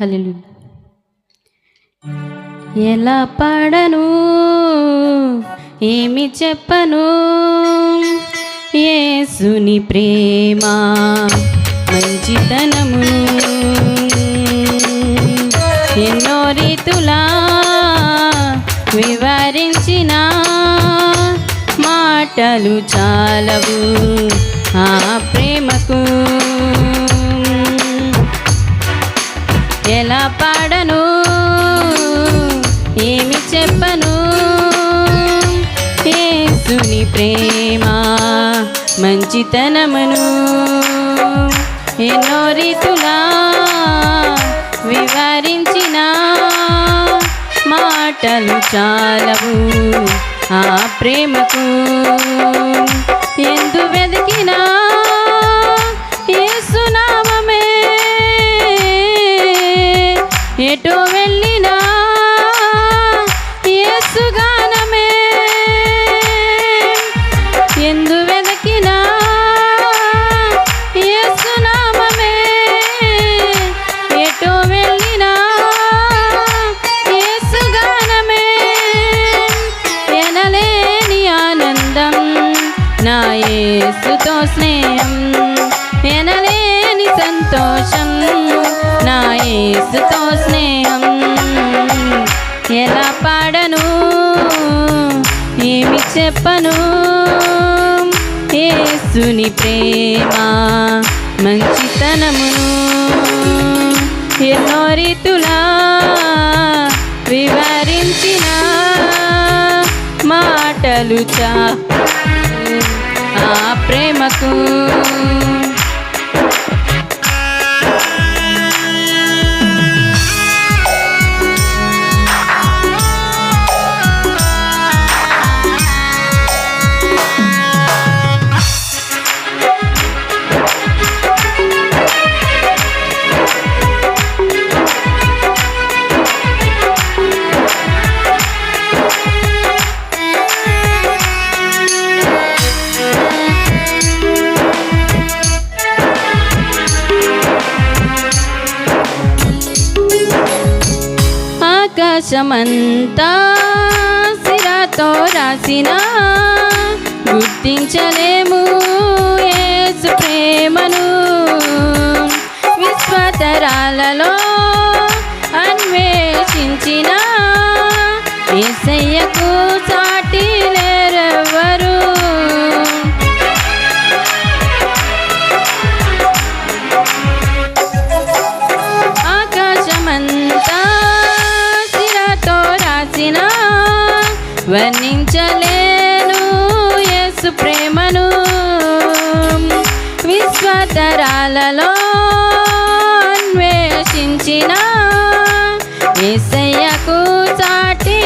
Hello ఎలా పాడను? ఏమి చెప్పను? ఏసుని ప్రేమ మంచితనమును ఎన్నో రీతులా వివరించిన మాటలు చాలవు ఆ ప్రేమకు. చితనమును. ఎన్నో రీతులా వివరించిన మాటలు చాలవు ఆ ప్రేమకు. మనస్సుతో స్నేహం ఎనలేని సంతోషం. నా యేసుతో స్నేహం ఎలా పాడను? ఏమి చెప్పను? ఏసుని ప్రేమ మంచితనమును ఎన్నో రీతులా వివరించిన మాటలు చా ఆకాశమంతా సిరాతో రాసిన గుర్తించలేము ఏసు ప్రేమను. విశ్వతరాలలో అన్వేషించిన ఏసయ్యకు చాటి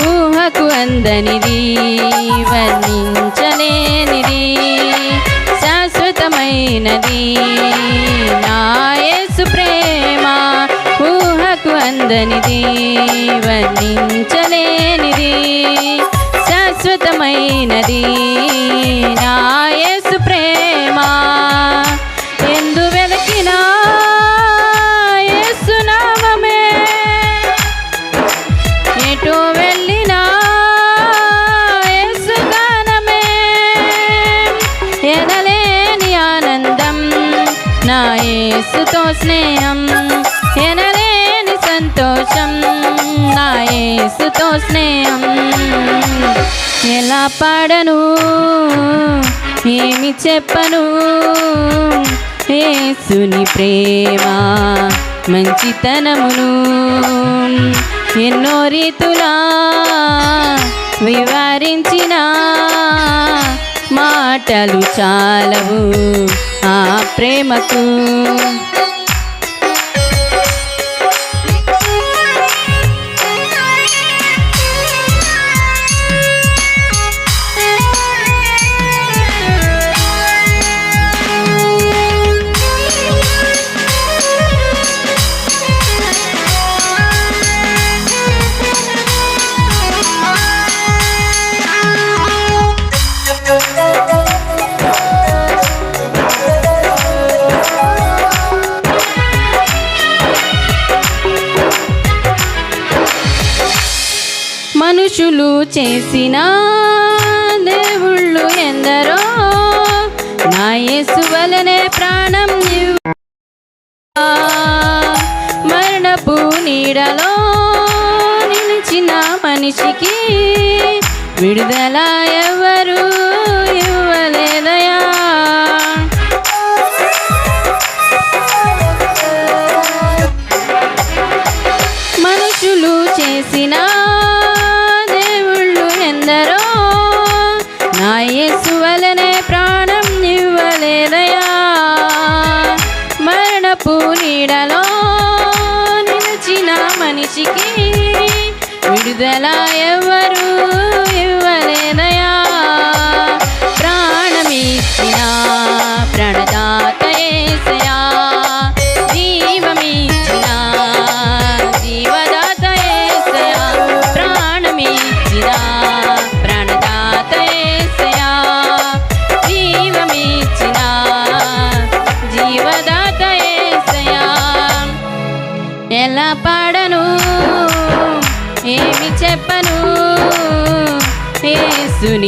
ఊహకు అందనిది వర్ణించలేనిది శాశ్వతమైనది. నాయసు ప్రేమ ఊహకు అందనిది వర్ణించలేనిది శాశ్వతమైనది. నా స్నేహం ఎనలేని సంతోషం. నా యేసుతో స్నేహం. ఎలా పాడను? ఏమి చెప్పను? యేసుని ప్రేమ మంచితనమును ఎన్నో రీతులా వివరించిన మాటలు చాలవు ఆ ప్రేమకు. పురుషులు చేసిన దేవుళ్ళు ఎందరో? నా యేసు వలనే ప్రాణం ఇవ్వ. మరణపు నీడలో నిలిచిన మనిషికి విడుదల ఎవరు? విడుదల ఎవరు?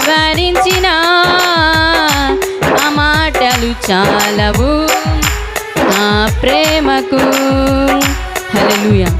వివరించిన ఆ మాటలు చాలవు. ఆ ప్రేమకు. హలో